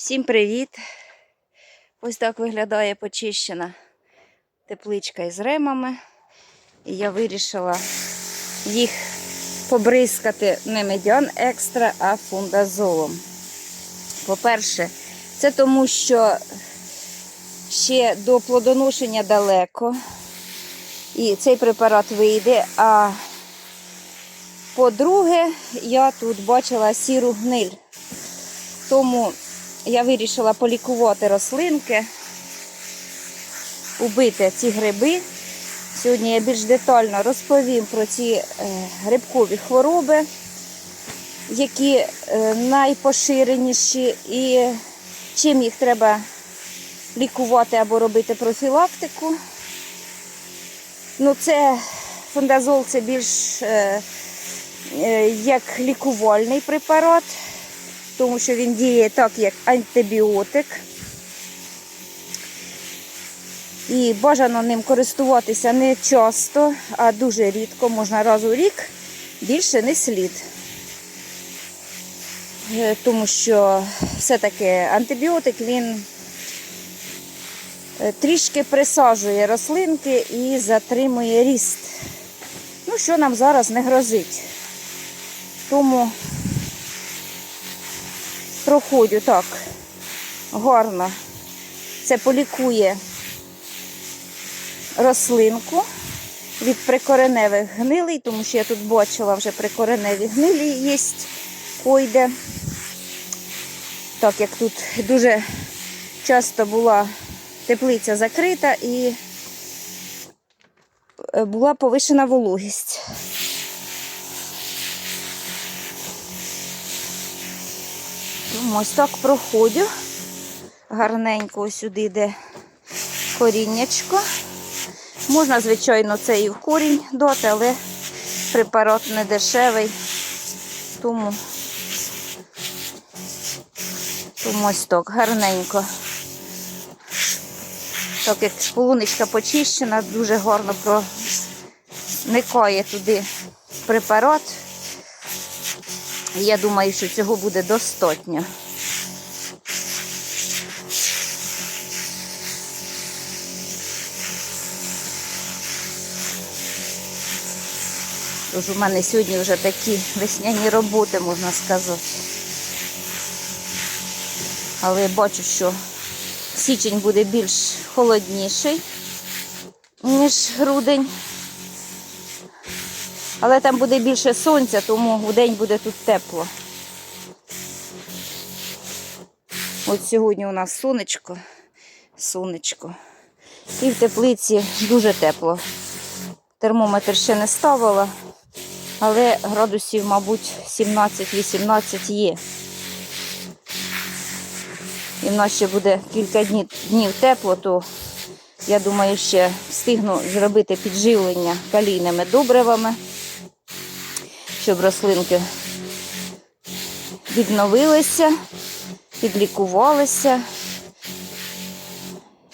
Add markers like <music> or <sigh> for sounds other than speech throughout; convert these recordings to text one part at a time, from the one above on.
Всім привіт! Ось так виглядає почищена тепличка із ремами. І я вирішила їх побризкати не медян екстра, а фундазолом. По-перше, це тому, що ще до плодоношення далеко. І цей препарат вийде. А по-друге, я тут бачила сіру гниль. Тому я вирішила полікувати рослинки, убити ці гриби. Сьогодні я більш детально розповім про ці е, грибкові хвороби, які е, найпоширеніші і чим їх треба лікувати або робити профілактику. Ну, це фундазол це більш е, як лікувальний препарат тому що він діє так, як антибіотик. І бажано ним користуватися не часто, а дуже рідко, можна раз у рік, більше не слід. Е, Тому що все-таки антибіотик він е, трішки присаджує рослинки і затримує ріст. Ну, що нам зараз не грозить. Тому проходю так гарно. Це полікує рослинку від прикореневих гнилей, тому що я тут бачила вже прикореневі гнилі є койде. Так як тут дуже часто була теплиця закрита і е, була повишена вологість. Ось так проходжу. Гарненько сюди йде коріннячко. Можна, звичайно, це і в корінь дати, але препарат не дешевий. Тому, тому ось так, гарненько. Так як полуничка почищена, дуже гарно проникає туди препарат. Я думаю, що цього буде достатньо. Тож у мене сьогодні вже такі весняні роботи, можна сказати. Але я бачу, що січень буде більш холодніший, ніж грудень. Але там буде більше сонця, тому в день буде тут тепло. От сьогодні у нас сонечко, сонечко. І в теплиці дуже тепло. Термометр ще не ставила, але градусів, мабуть, 17-18 є. І в нас ще буде кілька днів, днів тепло, то я думаю, ще встигну зробити підживлення калійними добривами щоб рослинки відновилися, підлікувалися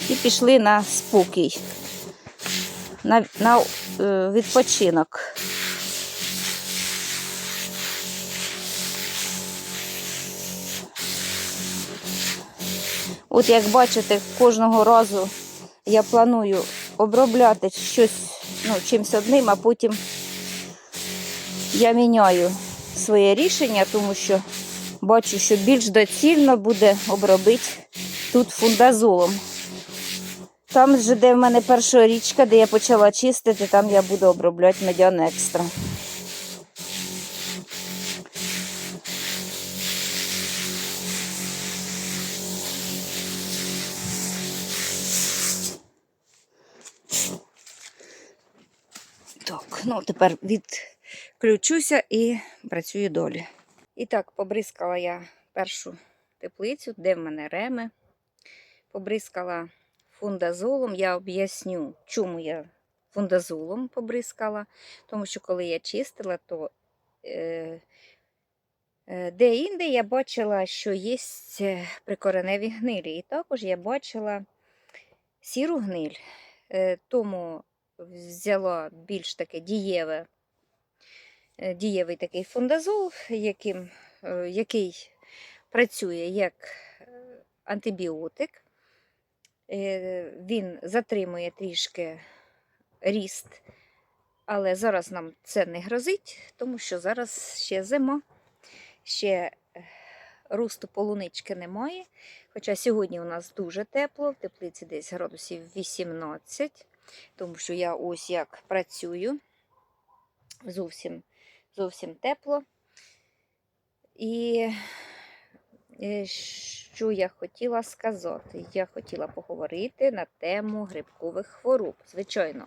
і пішли на спокій, на, на е, відпочинок. От як бачите, кожного разу я планую обробляти щось ну, чимось одним, а потім я міняю своє рішення, тому що бачу, що більш доцільно буде обробити тут фундазолом. Там же, де в мене перша річка, де я почала чистити, там я буду обробляти медян екстра. Так, ну тепер відключуся і працюю долі. І так, побризкала я першу теплицю, де в мене реми. Побризкала фундазолом. Я об'ясню, чому я фундазолом побризкала. Тому що коли я чистила, то е, е, де-інде я бачила, що є прикореневі гнилі. І також я бачила сіру гниль. Е, тому взяла більш таке дієве, е, дієвий такий фундазол, яким, е, який працює як е, антибіотик. Е, Він затримує трішки ріст, але зараз нам це не грозить, тому що зараз ще зима, ще е, росту полунички немає. Хоча сьогодні у нас дуже тепло, в теплиці десь градусів 18, тому що я ось як працюю. Зовсім, зовсім тепло. І е, що я хотіла сказати? Я хотіла поговорити на тему грибкових хвороб. Звичайно,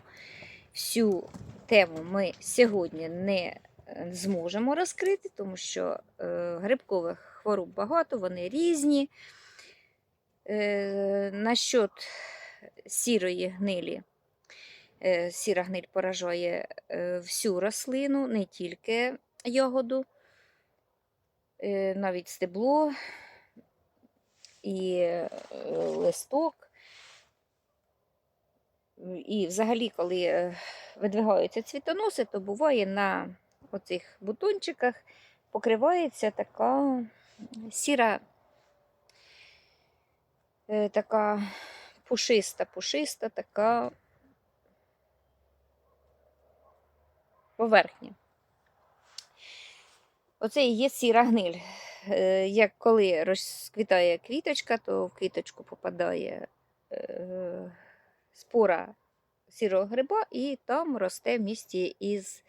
всю тему ми сьогодні не зможемо розкрити, тому що е, грибкових хвороб багато, вони різні. Е, насчет сірої гнилі. Е, Сіра гниль поражає е, всю рослину, не тільки ягоду, е, навіть стебло і листок. І взагалі, коли видвигаються цвітоноси, то буває на оцих бутончиках покривається така сіра, така пушиста, пушиста, така поверхня. Оце і є сіра гниль. Е, Як коли розквітає квіточка, то в квіточку попадає е, спора сірого гриба, і там росте в місті із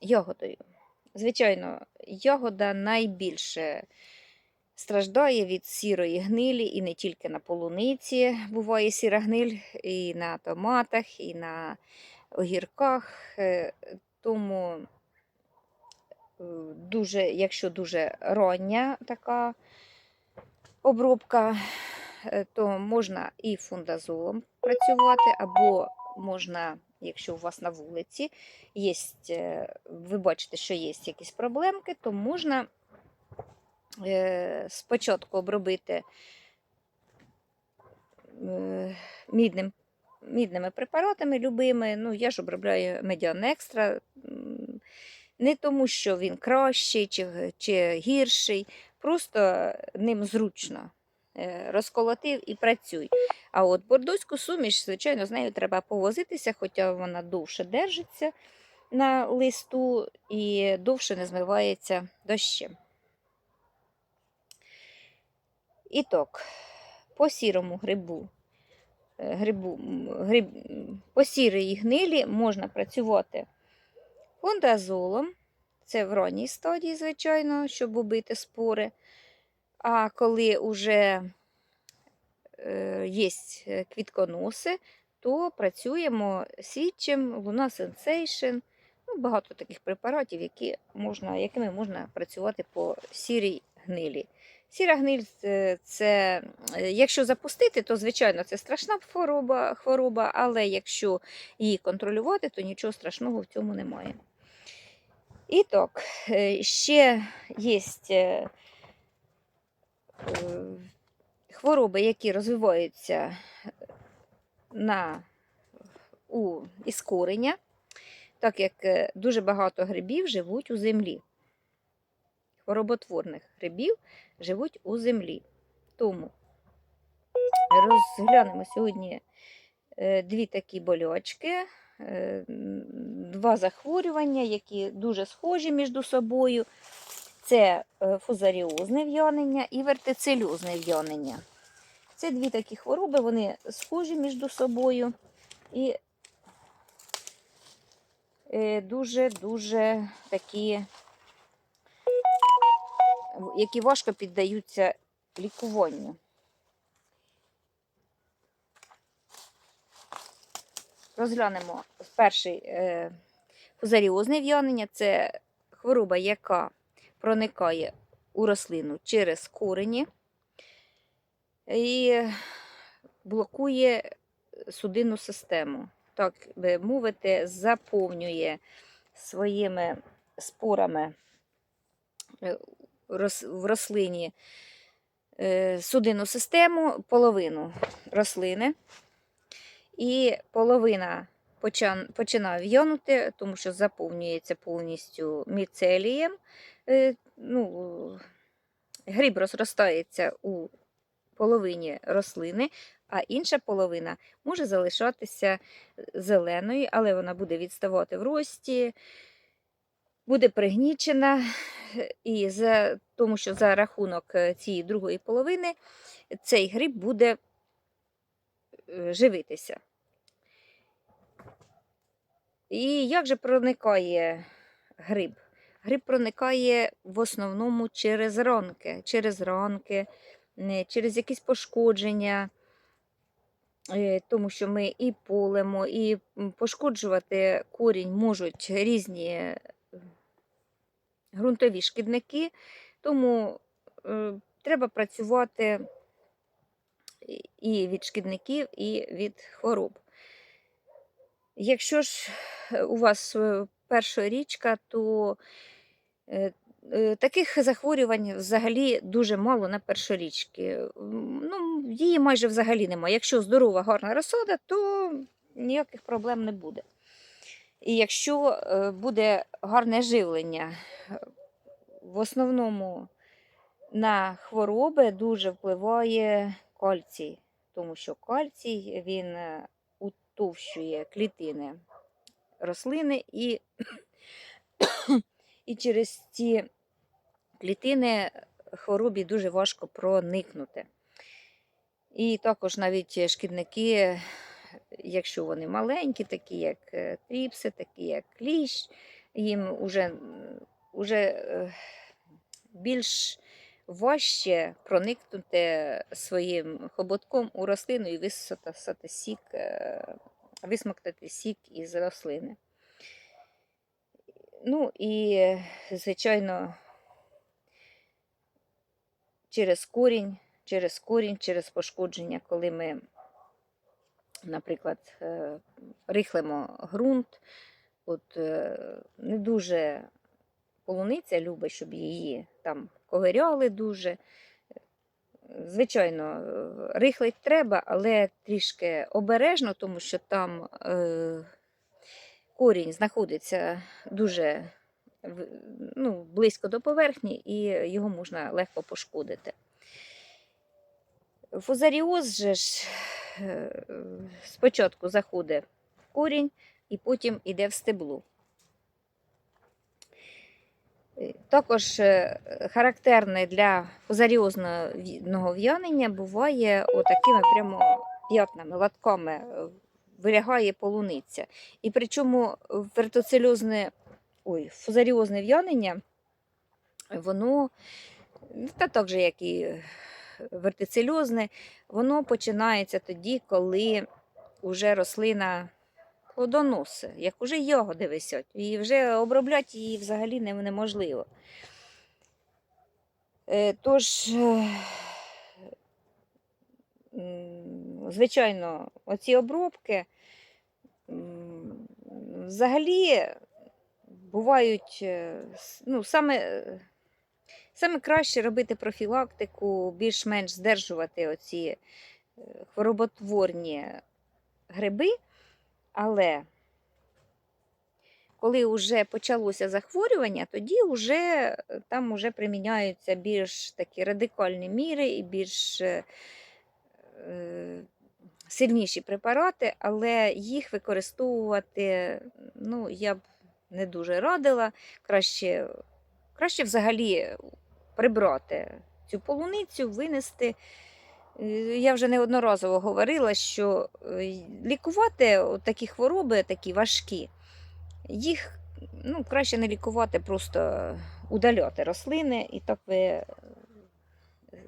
ягодою. Звичайно, ягода найбільше страждає від сірої гнилі, і не тільки на полуниці буває сіра гниль, і на томатах, і на огірках. Е, Тому е, дуже, якщо дуже рання така обробка, е, то можна і фундазолом працювати, або можна, якщо у вас на вулиці є, ви бачите, що є якісь проблемки, то можна спочатку обробити мідним, мідними препаратами любими. Ну, я ж обробляю медіан екстра. Не тому, що він кращий чи, чи гірший, просто ним зручно. Е, Розколотив і працюй. А от бордоську суміш, звичайно, з нею треба повозитися, хоча вона довше держиться на листу і довше не змивається дощем. І так, по сірому грибу, грибу гриб, по сірій гнилі можна працювати фундазолом. Це в ранній стадії, звичайно, щоб убити спори. А коли вже є квітконоси, то працюємо свідчим, Луна Sensation. Ну, багато таких препаратів, які можна, якими можна працювати по сірій гнилі. Сіра гниль це, е, якщо запустити, то звичайно це страшна хвороба, хвороба, але якщо її контролювати, то нічого страшного в цьому немає. І так, е, ще є е, хвороби, які розвиваються на, у іскорення, так як дуже багато грибів живуть у землі. Хвороботворних грибів живуть у землі. Тому розглянемо сьогодні е, дві такі болячки, е, два захворювання, які дуже схожі між собою. Це е, фузаріозне в'янення і вертицельозне в'янення. Це дві такі хвороби, вони схожі між собою і дуже-дуже такі, які важко піддаються лікуванню. Розглянемо перший е, фузаріозне в'янення. Це хвороба, яка проникає у рослину через корені і блокує судинну систему. Так би мовити, заповнює своїми спорами е, в рослині е, судинну систему, половину рослини. І половина починає в'янути, тому що заповнюється повністю міцелієм. Е, Ну, гриб розростається у половині рослини, а інша половина може залишатися зеленою, але вона буде відставати в рості, буде пригнічена, і за, тому що за рахунок е, цієї другої половини цей гриб буде е, живитися. І як же проникає гриб? Гриб проникає в основному через ранки, через ранки, через якісь пошкодження, е, тому що ми і полемо, і пошкоджувати корінь можуть різні ґрунтові шкідники, тому е, треба працювати і- від шкідників, і від хвороб. Якщо ж е, у вас е, перша річка, то е, е, таких захворювань взагалі дуже мало на першорічки. Ну, її майже взагалі немає. Якщо здорова, гарна розсада, то ніяких проблем не буде. І якщо е, буде гарне живлення, в основному на хвороби дуже впливає кальцій, тому що кальцій він е, утовщує клітини рослини і, і через ці клітини хворобі дуже важко проникнути. І також навіть шкідники, якщо вони маленькі, такі як е, тріпси, такі як кліщ, їм уже, уже е, більш важче проникнути своїм хоботком у рослину і висосати сік, е, висмоктати сік із рослини. Ну і, звичайно, через корінь, через корінь, через пошкодження, коли ми, наприклад, е, рихлимо ґрунт, от е, не дуже полуниця любить, щоб її там ковиряли дуже. Звичайно, е, рихлить треба, але трішки обережно, тому що там е, корінь знаходиться дуже ну, близько до поверхні, і його можна легко пошкодити. Фузаріоз же ж спочатку заходить в корінь і потім йде в стебло. Е, Також е, характерне для фузаріозного в'янення буває отакими прямо п'ятнами, латками е, вилягає полуниця. І причому вертоцельозне, ой, фузаріозне в'янення, воно ну, та так же, як і е, вертицельозне, воно починається тоді, коли вже рослина плодоноси, як уже ягоди висять, і вже обробляти її взагалі неможливо. Е, Тож, е, звичайно, оці обробки взагалі бувають е, ну, саме, саме краще робити профілактику, більш-менш здержувати оці е, хвороботворні гриби, але коли вже почалося захворювання, тоді вже там вже приміняються більш такі радикальні міри і більш е, е, сильніші препарати, але їх використовувати ну, я б не дуже радила. Краще, краще взагалі прибрати цю полуницю, винести. Е, Я вже неодноразово говорила, що е, лікувати такі хвороби, такі важкі, їх ну, краще не лікувати, просто удаляти рослини, і так ви е,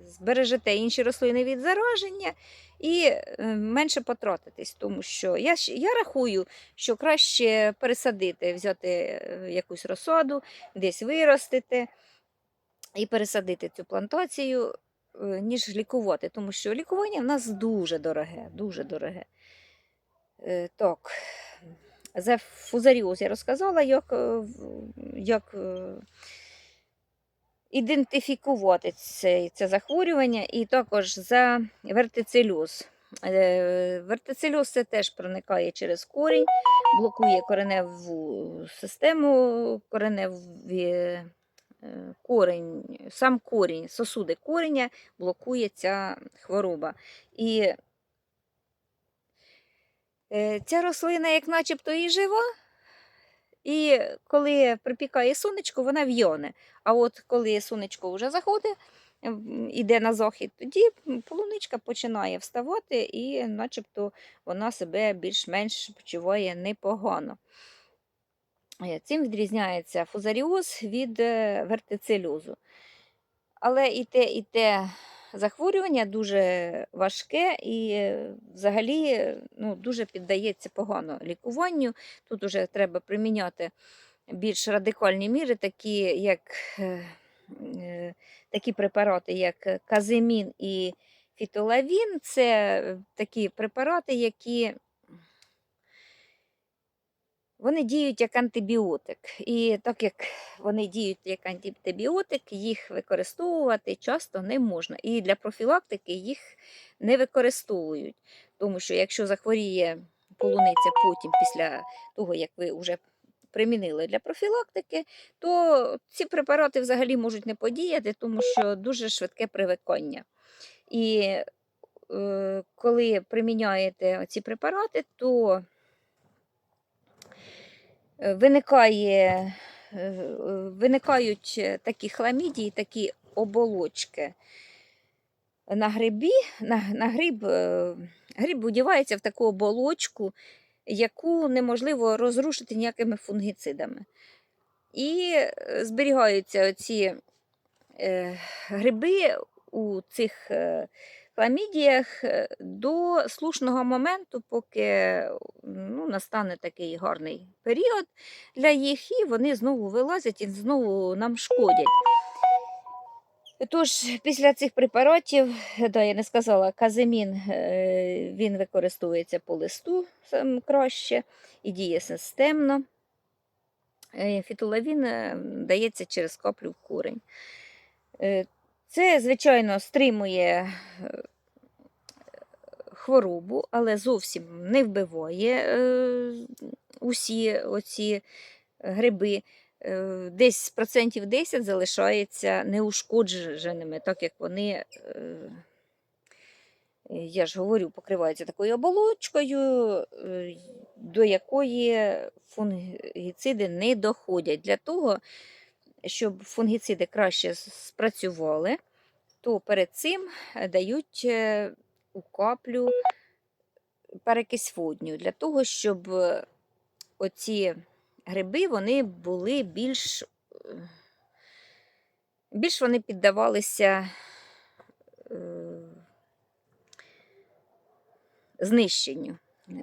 збережете інші рослини від зараження і менше потратитись. Тому що я, я рахую, що краще пересадити, взяти якусь розсаду, десь виростити і пересадити цю плантацію, е, ніж лікувати, тому що лікування в нас дуже дороге, дуже дороге. Е, Так, за фузаріоз я розказала, як, е, як ідентифікувати це, це захворювання, і також за вертицельоз. Е, Вертицельоз це теж проникає через корінь, блокує кореневу систему, кореневі е, корінь, сам корінь, сосуди кореня блокує ця хвороба. І е, ця рослина, як начебто, і жива, і коли припікає сонечко, вона в'йоне. А от коли сонечко вже заходить, іде на захід, тоді полуничка починає вставати, і начебто вона себе більш-менш почуває непогано. Е, Цим відрізняється фузаріоз від е, вертицельозу. Але і те, і те захворювання дуже важке і е, взагалі ну, дуже піддається погано лікуванню. Тут вже треба приміняти більш радикальні міри, такі, як, такі препарати, як каземін і фітолавін. Це такі препарати, які вони діють як антибіотик. І так як вони діють як антибіотик, їх використовувати часто не можна. І для профілактики їх не використовують. Тому що якщо захворіє полуниця потім, після того, як ви вже примінили для профілактики, то ці препарати взагалі можуть не подіяти, тому що дуже швидке привикання. І е, коли приміняєте ці препарати, то виникає, е, виникають е, такі хламідії, такі оболочки на грибі. На, на гриб, е, гриб одівається в таку оболочку, яку неможливо розрушити ніякими фунгіцидами. І зберігаються оці е, гриби у цих хламідіях е, до слушного моменту, поки ну, настане такий гарний період для їх, і вони знову вилазять і знову нам шкодять. Тож, після цих препаратів, да, я не сказала, каземін е, він використовується по листу краще і діє системно. Е, Фітолавін дається через каплю в корень. Це, звичайно, стримує е, хворобу, але зовсім не вбиває е, усі оці гриби. Е, Десь процентів 10 залишається неушкодженими, так як вони, я ж говорю, покриваються такою оболочкою, до якої фунгіциди не доходять. Для того, щоб фунгіциди краще спрацювали, то перед цим е, дають е, у каплю перекись водню, для того, щоб е, оці гриби вони були більш, більш вони піддавалися знищенню.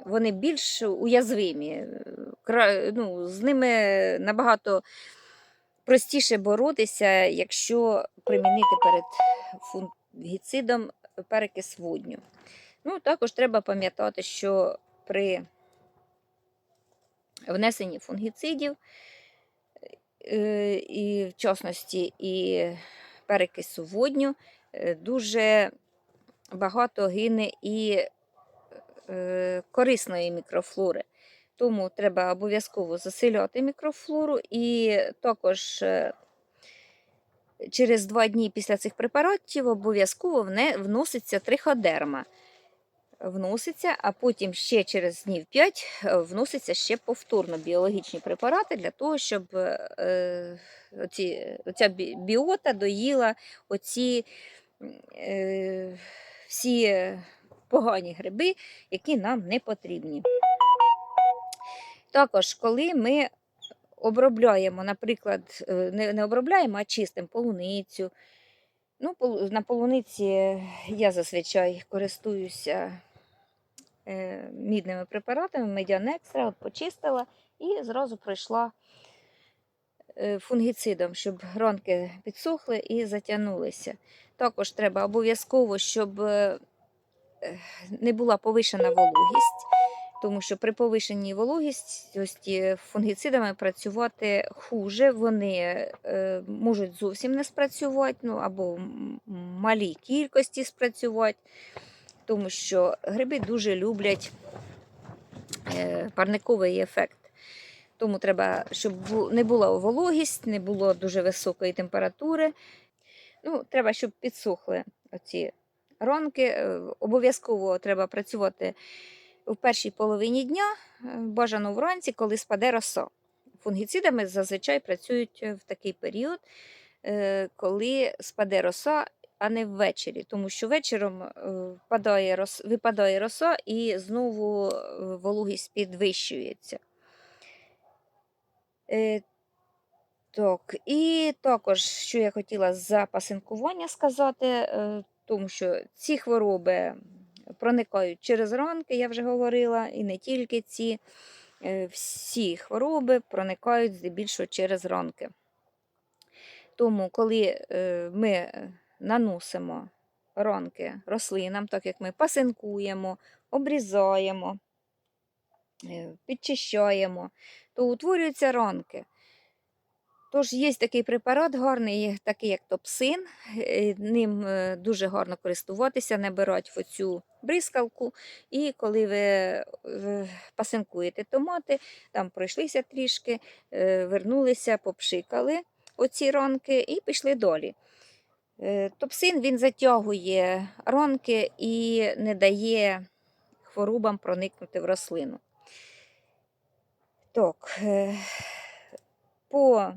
Вони більш уязвимі. Ну, з ними набагато простіше боротися, якщо примінити перед фунгіцидом перекис водню. Ну, також треба пам'ятати, що при внесенні фунгіцидів, е, і в частності і перекису водню, е, дуже багато гине і е, корисної мікрофлори. Тому треба обов'язково засиляти мікрофлору і також е, через два дні після цих препаратів обов'язково вноситься триходерма. Вноситься, а потім ще через днів 5 вноситься ще повторно біологічні препарати для того, щоб е, оця біота доїла оці е, всі погані гриби, які нам не потрібні. Також, коли ми обробляємо, наприклад, е, не, не обробляємо, а чистимо полуницю. Ну, на полуниці я зазвичай користуюся е, мідними препаратами, медіан екстра, от почистила і зразу пройшла е, фунгіцидом, щоб ранки підсохли і затягнулися. Також треба обов'язково, щоб не була повишена вологість, тому що при повишеній вологісті фунгіцидами працювати хуже, вони е, можуть зовсім не спрацювати, ну або в малій кількості спрацювати, тому що гриби дуже люблять е, парниковий ефект. Тому треба, щоб не була вологість, не було дуже високої температури. Ну, треба, щоб підсохли оці ронки. Е, Обов'язково треба працювати в першій половині дня, е, бажано вранці, коли спаде роса. Фунгіцидами зазвичай працюють в такий період, е, коли спаде роса, а не ввечері, тому що вечором е, впадає рос, випадає роса і знову е, вологість підвищується. Е, Так, і також, що я хотіла за пасинкування сказати, е, тому що ці хвороби проникають через ранки, я вже говорила, і не тільки ці, е, всі хвороби проникають здебільшого через ранки. Тому, коли е, ми е, наносимо ранки рослинам, так як ми пасинкуємо, обрізаємо, підчищаємо, то утворюються ранки. Тож є такий препарат гарний, такий як топсин. е, Ним е, дуже гарно користуватися, не беруть в оцю бризкалку. І коли ви е, пасинкуєте томати, там пройшлися трішки, вернулися, попшикали оці ранки і пішли далі. Е, Топсин він затягує ранки і не дає хворобам проникнути в рослину. Так, по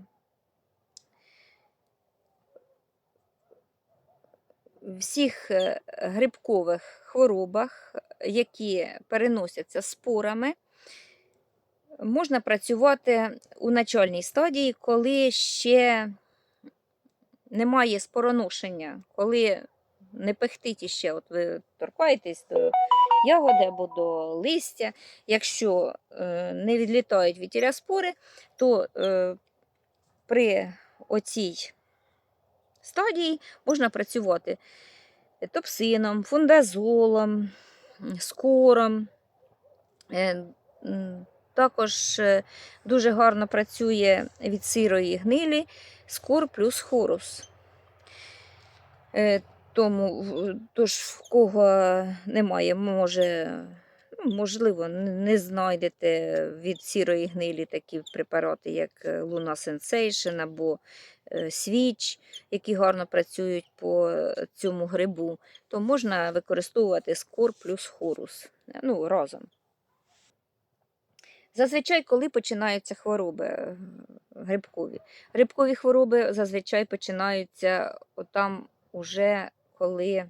всіх е, грибкових хворобах, які переносяться спорами, можна працювати у начальній стадії, коли ще немає спороношення, коли не пихтить іще, от ви торкаєтесь до ягоди або до листя. Якщо е, не відлітають вітіля спори, то е, при оцій стадії можна працювати топсином, фундазолом, скором. Е, Також е, дуже гарно працює від сирої гнилі скор плюс хорус. Е, Тому, тож, в кого немає, може, ну, можливо, не знайдете від сірої гнилі такі препарати, як Luna Sensation або Свіч, які гарно працюють по е, цьому грибу, то можна використовувати скор плюс хорус е, ну, разом. Зазвичай, коли починаються хвороби е, грибкові? Грибкові хвороби зазвичай починаються там уже коли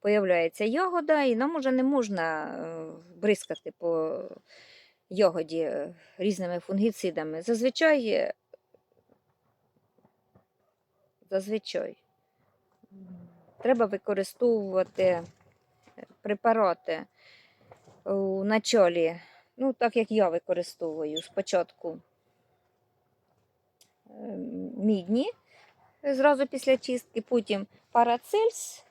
появляється ягода, і нам уже не можна е, бризкати по ягоді е, різними фунгіцидами. Зазвичай, е, зазвичай. Треба використовувати е, препарати у началі, ну, так як я використовую спочатку е, мідні е, зразу після чистки, потім парацельс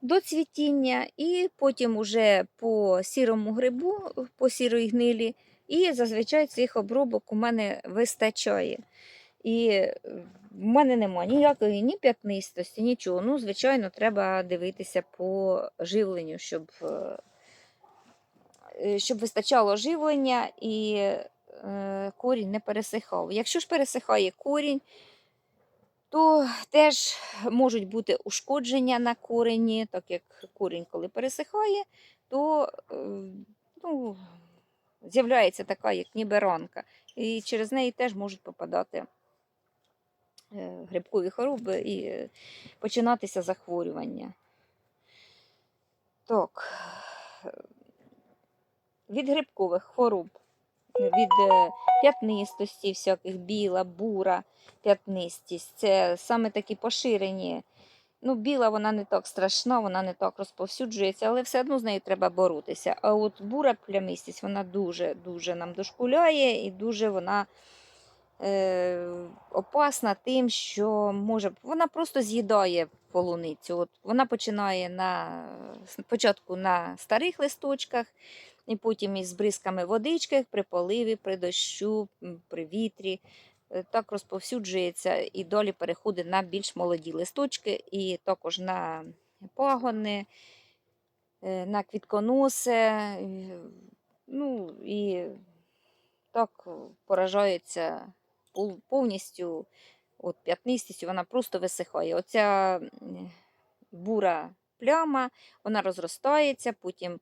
до цвітіння, і потім уже по сірому грибу, по сірої гнилі, і зазвичай цих обробок у мене вистачає. І е, в мене немає ніякої ні п'ятнистості, нічого. Ну, звичайно, треба дивитися по живленню, щоб, е, щоб вистачало живлення і е, корінь не пересихав. Якщо ж пересихає корінь, то теж можуть бути ушкодження на корені, так як корінь, коли пересихає, то ну, з'являється така, як ніби ранка. І через неї теж можуть попадати грибкові хвороби і е, починатися захворювання. Так, від грибкових хвороб, від е, п'ятнистості, всяких біла, бура, п'ятнистість. Це саме такі поширені. Ну, біла вона не так страшна, вона не так розповсюджується, але все одно з нею треба боротися. А от бура плямистість, вона дуже-дуже нам дошкуляє і дуже вона е, опасна тим, що може вона просто з'їдає полуницю. От вона починає на спочатку на старих листочках, і потім із бризками водички при поливі, при дощу, при вітрі. е, Так розповсюджується і далі переходить на більш молоді листочки, і також на пагони, е, на квітконоси. Ну і так поражаються повністю от, п'ятнистістю, вона просто висихає. Оця бура пляма, вона розростається, потім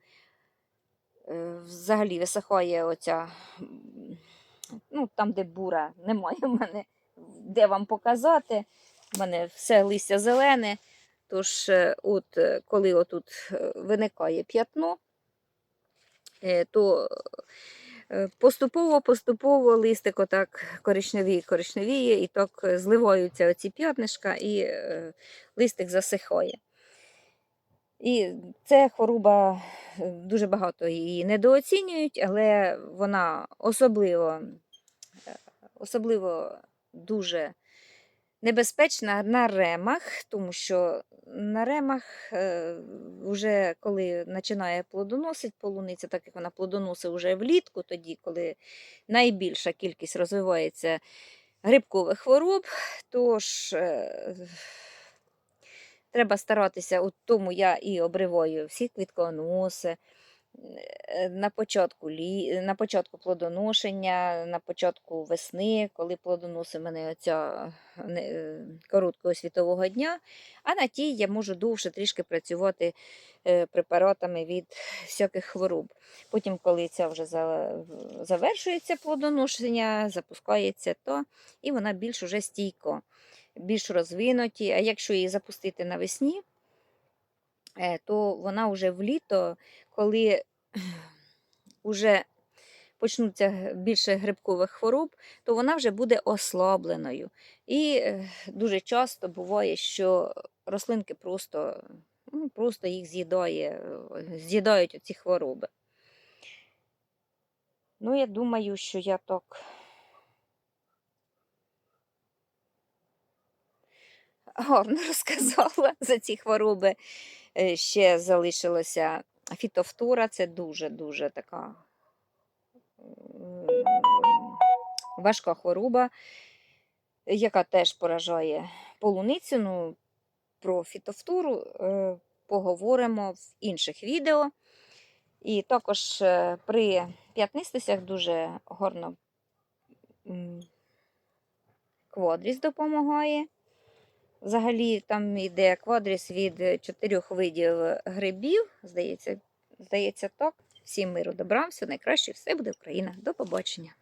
е, взагалі висихає оця, ну, там, де бура, немає в мене де вам показати. У мене все листя зелене. Тож, е, от, е, коли отут е, виникає п'ятно, то поступово-поступово листик отак коричневіє, коричневіє, і так е, зливаються оці п'ятнишка, і е, листик засихає. І це хвороба, е, дуже багато її недооцінюють, але вона особливо, е, особливо дуже небезпечна на ремах, тому що на ремах е, вже коли починає плодоносить полуниця, так як вона плодоносить вже влітку, тоді, коли найбільша кількість розвивається грибкових хвороб, тож е, треба старатися, от тому я і обриваю всі квітконоси. Е, На початку, лі... на початку плодоношення, на початку весни, коли плодоносить мене оця е, короткого світового дня, а на тій я можу довше трішки працювати е, препаратами від всяких хвороб. Потім, коли це вже завершується плодоношення, запускається то, і вона більш уже стійко, більш розвинуті. А якщо її запустити навесні, то вона вже в літо, коли вже почнуться більше грибкових хвороб, то вона вже буде ослабленою. І е, дуже часто буває, що рослинки просто, ну, просто їх з'їдає, е, з'їдають оці хвороби. Ну, я думаю, що я так гарно <laughs> розказала за ці хвороби. Е, Ще залишилося фітофтора, це дуже-дуже така важка хвороба, яка теж поражає полуницю. Ну, про фітофтору е, поговоримо в інших відео. І також е, при п'ятнистостях дуже гарно квадріс допомагає. Взагалі там йде квадріс від чотирьох видів грибів. Здається, здається, так. Всім миру добра, все найкраще, все буде Україна. До побачення.